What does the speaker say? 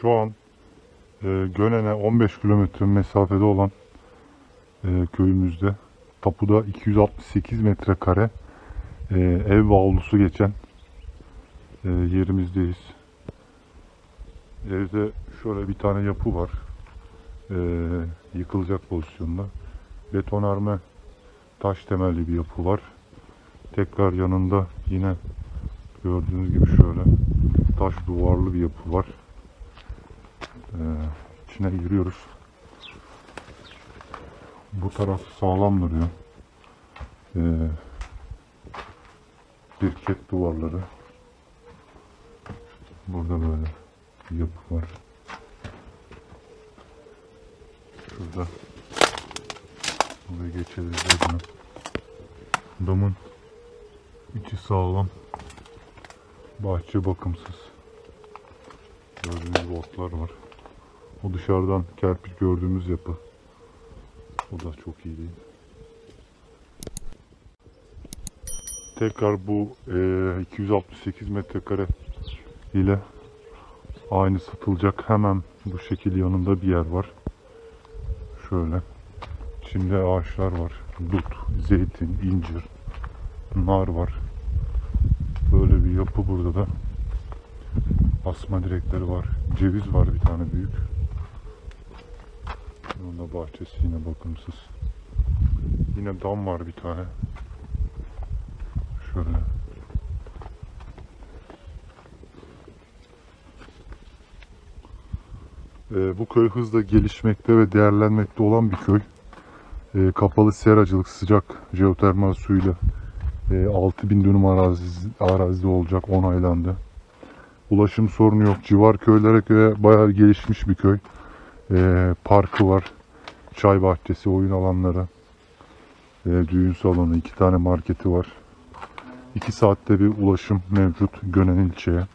Şu an e, Gönen'e 15 kilometre mesafede olan e, köyümüzde tapuda 268 metrekare e, ev avlusu geçen e, yerimizdeyiz. Evde şöyle bir tane yapı var. E, yıkılacak pozisyonda. Betonarme taş temelli bir yapı var. Tekrar yanında yine gördüğünüz gibi şöyle taş duvarlı bir yapı var. Ee, içine giriyoruz. Bu taraf sağlam duruyor. Ee, birket duvarları. Burada böyle yapı var. Şurada buraya geçebiliriz. Damın içi sağlam. Bahçe bakımsız. Gördüğünüz otlar var. O dışarıdan kerpiç gördüğümüz yapı. O da çok iyi değil. Tekrar bu eee, 268 metrekare ile aynı satılacak hemen bu şekil yanında bir yer var. Şöyle. İçinde ağaçlar var. Dut, zeytin, incir, nar var. Böyle bir yapı burada da. Asma direkleri var. Ceviz var bir tane büyük. Da bahçesi yine bakımsız. Yine dam var bir tane. Şöyle. Ee, bu köy hızla gelişmekte ve değerlenmekte olan bir köy. Ee, kapalı seracılık sıcak jeotermal suyla e, 6000 dönüm arazi, arazide olacak onaylandı. Ulaşım sorunu yok. Civar köylere göre bayağı gelişmiş bir köy. Ee, parkı var. Çay bahçesi, oyun alanları. e, düğün salonu, iki tane marketi var. İki saatte bir ulaşım mevcut Gönen ilçeye.